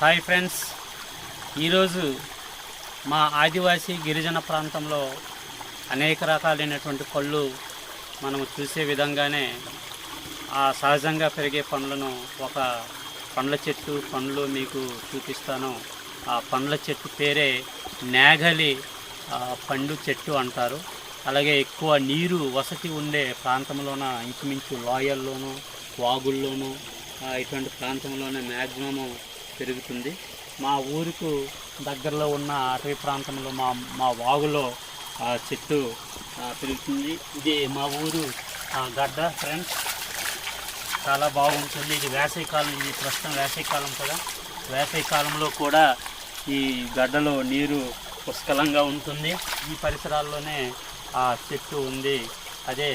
Hi friends. ఈరోజు మా ఆదివాసీ గిరిజన ప్రాంతంలో అనేక రకాలైనటువంటి పళ్ళు మనం చూసే విధంగానే ఆ సహజంగా పెరిగే పండ్లను ఒక పండ్ల చెట్టు పండ్లు మీకు చూపిస్తాను. ఆ పండ్ల చెట్టు పేరే నేగలి ఆ, పండు చెట్టు అంటారు. అలాగే ఎక్కువ నీరు వసతి ఉండే ప్రాంతంలోన ఇంచుమించు లోయల్లోనూ వాగుల్లోనూ ఇటువంటి ప్రాంతంలోనే మ్యాక్సిమము పెరుగుతుంది. మా ఊరుకు దగ్గరలో ఉన్న అటవీ ప్రాంతంలో మా మా వాగులో ఆ చెట్టు పెరుగుతుంది. ఇది మా ఊరు ఆ, గడ్డ ఫ్రెండ్స్. చాలా బాగుంటుంది. ఇది వేసవికాలం ఇది ప్రస్తుతం వేసవికాలం కదా. వేసవికాలంలో కూడా ఈ గడ్డలో నీరు పుష్కలంగా ఉంటుంది. ఈ పరిసరాల్లోనే ఆ చెట్టు ఉంది. అదే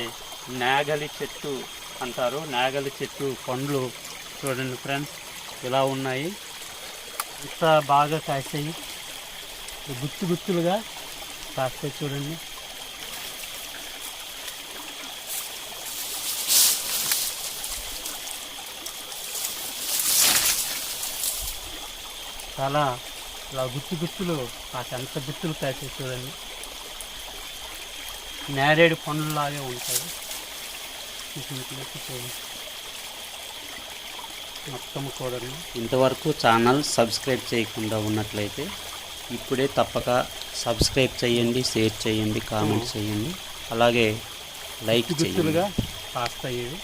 నాగలి చెట్టు అంటారు. నాగలి చెట్టు పండ్లు చూడండి ఫ్రెండ్స్. ఇలా ఉన్నాయి. ఇంత బాగా కాస్తాయి గుత్తు గుత్తులుగా కాస్తాయి చూడండి. చాలా ఇలా గుత్తు గుత్తులు కాస్త ఎంత గుత్తులు కాసే చూడండి. నేరేడు పండ్లలాగే ఉంటాయి. చూడండి మొత్తం కూడా ఇంతవరకు ఛానల్ సబ్స్క్రైబ్ చేయకుండా ఉన్నట్లయితే ఇప్పుడే తప్పక సబ్స్క్రైబ్ చేయండి షేర్ చేయండి కామెంట్ చేయండి. అలాగే లైక్ గుర్తులుగా కాస్తాయి ఇవి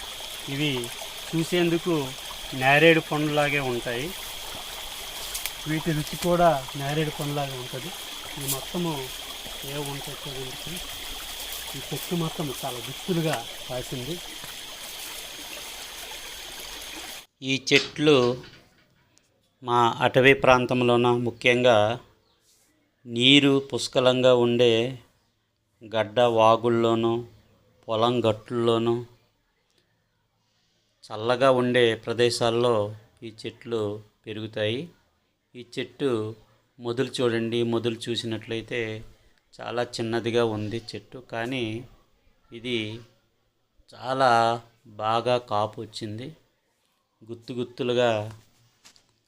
ఇవి చూసేందుకు నేరేడు పండులాగే ఉంటాయి. వీటి రుచి కూడా నేరేడు పండులాగా ఉంటుంది. ఈ మొత్తము ఏ ఉంటాయి చూడండి ఈ చెట్టు మొత్తం చాలా గుత్తులుగా కాసింది. ఈ చెట్లు మా అటవీ ప్రాంతంలోన ముఖ్యంగా నీరు పుష్కలంగా ఉండే గడ్డ వాగుల్లోనూ పొలం గట్టుల్లోనూ చల్లగా ఉండే ప్రదేశాల్లో ఈ చెట్లు పెరుగుతాయి. ఈ చెట్టు మొదలు చూడండి మొదలు చూసినట్లయితే చాలా చిన్నదిగా ఉంది చెట్టు. కానీ ఇది చాలా బాగా కాపు వచ్చింది. గుత్తు గుత్తులుగా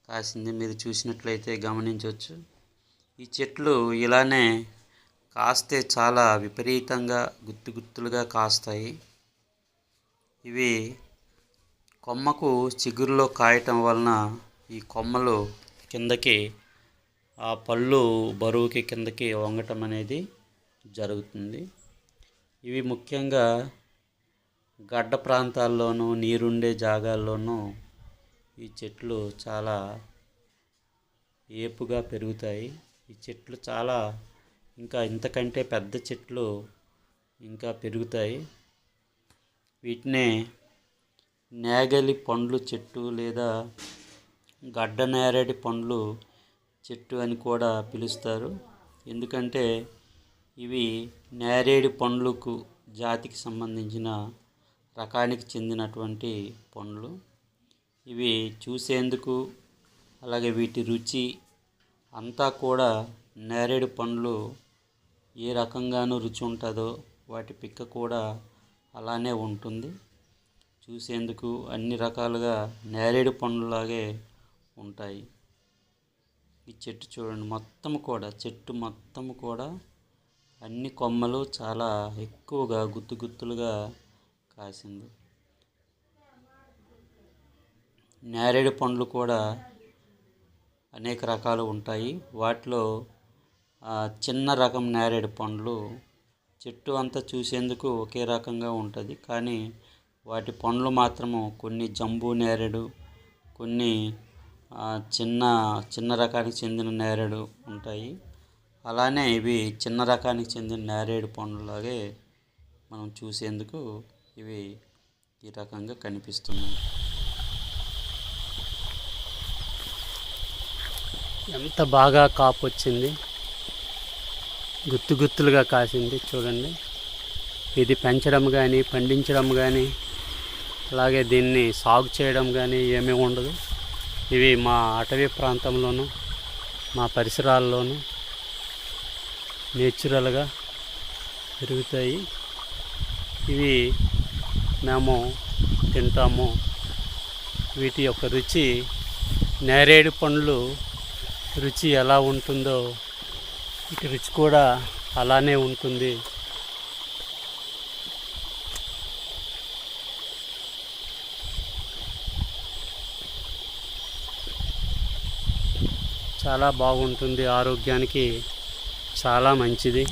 కాసింది. మీరు చూసినట్లయితే గమనించవచ్చు. ఈ చెట్లు ఇలానే కాస్తే చాలా విపరీతంగా గుత్తు గుత్తులుగా కాస్తాయి. ఇవి కొమ్మకు చిగురులో కాయటం వలన ఈ కొమ్మలు కిందకి ఆ పళ్ళు బరువుకి కిందకి వంగటం అనేది జరుగుతుంది. ఇవి ముఖ్యంగా గడ్డ ప్రాంతాల్లోనూ నీరుండే జాగాల్లోనూ ఈ చెట్లు చాలా ఏపుగా పెరుగుతాయి. ఈ చెట్లు చాలా ఇంకా ఇంతకంటే పెద్ద చెట్లు ఇంకా పెరుగుతాయి. వీటినే నేగలి పండ్లు చెట్టు లేదా గడ్డ నేరేడు పండ్లు చెట్టు అని కూడా పిలుస్తారు. ఎందుకంటే ఇవి నేరేడు పండ్లకు జాతికి సంబంధించిన రకానికి చెందినటువంటి పండ్లు. ఇవి చూసేందుకు అలాగే వీటి రుచి అంతా కూడా నేరేడు పండ్లు ఏ రకంగానూ రుచి ఉంటుందో వాటి పిక్క కూడా అలానే ఉంటుంది. చూసేందుకు అన్ని రకాలుగా నేరేడు పండ్లలాగే ఉంటాయి. ఈ చెట్టు చూడండి మొత్తం కూడా చెట్టు మొత్తం కూడా అన్ని కొమ్మలు చాలా ఎక్కువగా గుత్తు గుత్తులుగా కాసింది. నేరేడు పండ్లు కూడా అనేక రకాలు ఉంటాయి. వాటిలో చిన్న రకం నేరేడు పండ్లు చెట్టు అంతా చూసేందుకు ఒకే రకంగా ఉంటుంది. కానీ వాటి పండ్లు మాత్రము కొన్ని జంబూ నేరేడు కొన్ని చిన్న చిన్న రకానికి చెందిన నేరేడు ఉంటాయి. అలానే ఇవి చిన్న రకానికి చెందిన నేరేడు పండ్లలాగే మనం చూసేందుకు ఇవి ఈ రకంగా కనిపిస్తున్నాయి. ఎంత బాగా కాపు వచ్చింది గుత్తు గుత్తులుగా కాసింది చూడండి. ఇది పెంచడం కానీ పండించడం కానీ అలాగే దీన్ని సాగు చేయడం కానీ ఏమీ ఉండదు. ఇవి మా అటవీ ప్రాంతంలోనూ మా పరిసరాల్లోనూ నేచురల్గా పెరుగుతాయి. ఇవి మేము తింటాము. వీటి యొక్క రుచి నేరేడు పండ్లు రుచి ఎలా ఉంటుందో ఇటు రుచి కూడా అలానే ఉంటుంది. చాలా బాగుంటుంది. ఆరోగ్యానికి చాలా మంచిది.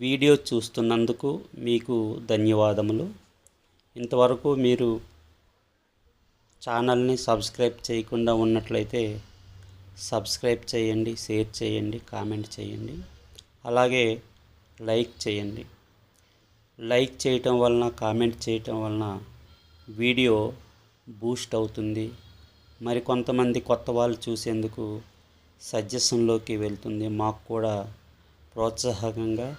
వీడియో చూస్తున్నందుకు మీకు ధన్యవాదములు. ఇంతవరకు మీరు ఛానల్ని సబ్స్క్రైబ్ చేయకుండా ఉన్నట్లయితే సబ్స్క్రైబ్ చేయండి షేర్ చేయండి కామెంట్ చేయండి. అలాగే లైక్ చేయండి. లైక్ చేయటం వలన కామెంట్ చేయటం వలన వీడియో బూస్ట్ అవుతుంది. మరి కొంతమంది కొత్త వాళ్ళు చూసేందుకు సజెషన్లోకి వెళ్తుంది. మాకు కూడా ప్రోత్సాహకంగా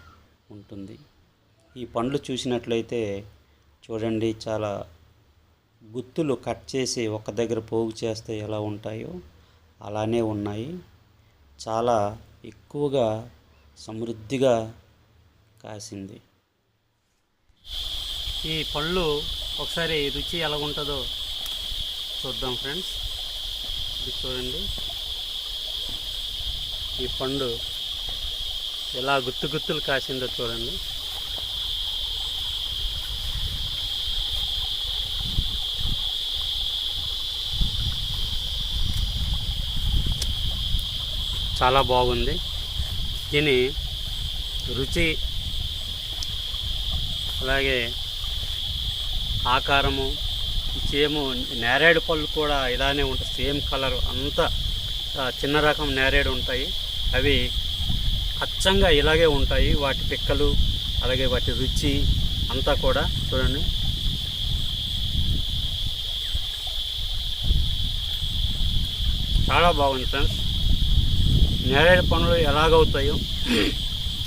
ఉంటుంది. ఈ పండ్లు చూసినట్లయితే చూడండి చాలా గుత్తులు కట్ చేసి ఒక దగ్గర పోగు చేస్తే ఎలా ఉంటాయో. అలానే ఉన్నాయి. చాలా ఎక్కువగా సమృద్ధిగా కాసింది. ఈ పళ్ళు ఒకసారి రుచి ఎలా ఉంటుందో చూద్దాం ఫ్రెండ్స్. ఇది చూడండి. ఈ పండు ఎలా గుత్తు గుత్తులు కాసిందో చూడండి. చాలా బాగుంది. దీని రుచి అలాగే ఆకారము సేమ్ నేరేడు పళ్ళు కూడా ఇలానే ఉంటాయి. సేమ్ కలర్ అంతా చిన్న రకం నేరేడు ఉంటాయి. అవి అచ్చంగా ఇలాగే ఉంటాయి. వాటి పిక్కలు అలాగే వాటి రుచి అంతా కూడా చూడండి. చాలా బాగుంది ఫ్రెండ్స్. నేరేడు పనులు ఎలాగవుతాయో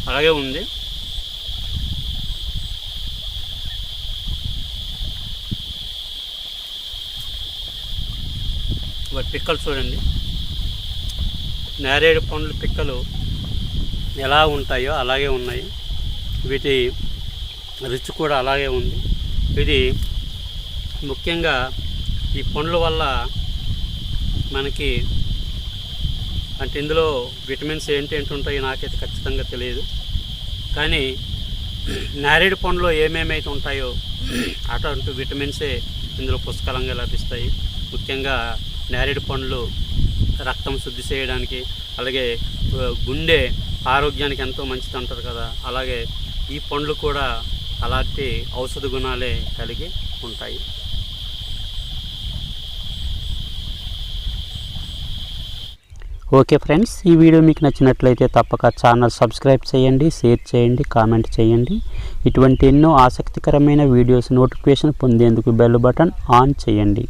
అలాగే ఉంది. వాటి పిక్కలు చూడండి. నేరేడు పండ్ల పిక్కలు ఎలా ఉంటాయో అలాగే ఉన్నాయి. వీటి రుచి కూడా అలాగే ఉంది. ఇది ముఖ్యంగా ఈ పండ్ల వల్ల మనకి అంటే ఇందులో విటమిన్స్ ఏంటి ఏంటి ఉంటాయో నాకైతే ఖచ్చితంగా తెలియదు. కానీ నేరేడు పండులో ఏమేమైతే ఉంటాయో అటువంటి విటమిన్సే ఇందులో పుష్కలంగా లభిస్తాయి. ముఖ్యంగా నేరేడు పండ్లు రక్తం శుద్ధి చేయడానికి అలాగే గుండె ఆరోగ్యానికి ఎంతో మంచిది అంటారు కదా. అలాగే ఈ పండ్లు కూడా అలాంటి ఔషధ గుణాలే కలిగి ఉంటాయి. ఓకే ఫ్రెండ్స్ ఈ వీడియో మీకు నచ్చినట్లయితే తప్పక ఛానల్ సబ్స్క్రైబ్ చేయండి షేర్ చేయండి కామెంట్ చేయండి. ఇటువంటి ఎన్నో ఆసక్తికరమైన వీడియోస్ నోటిఫికేషన్ పొందేందుకు బెల్ బటన్ ఆన్ చేయండి.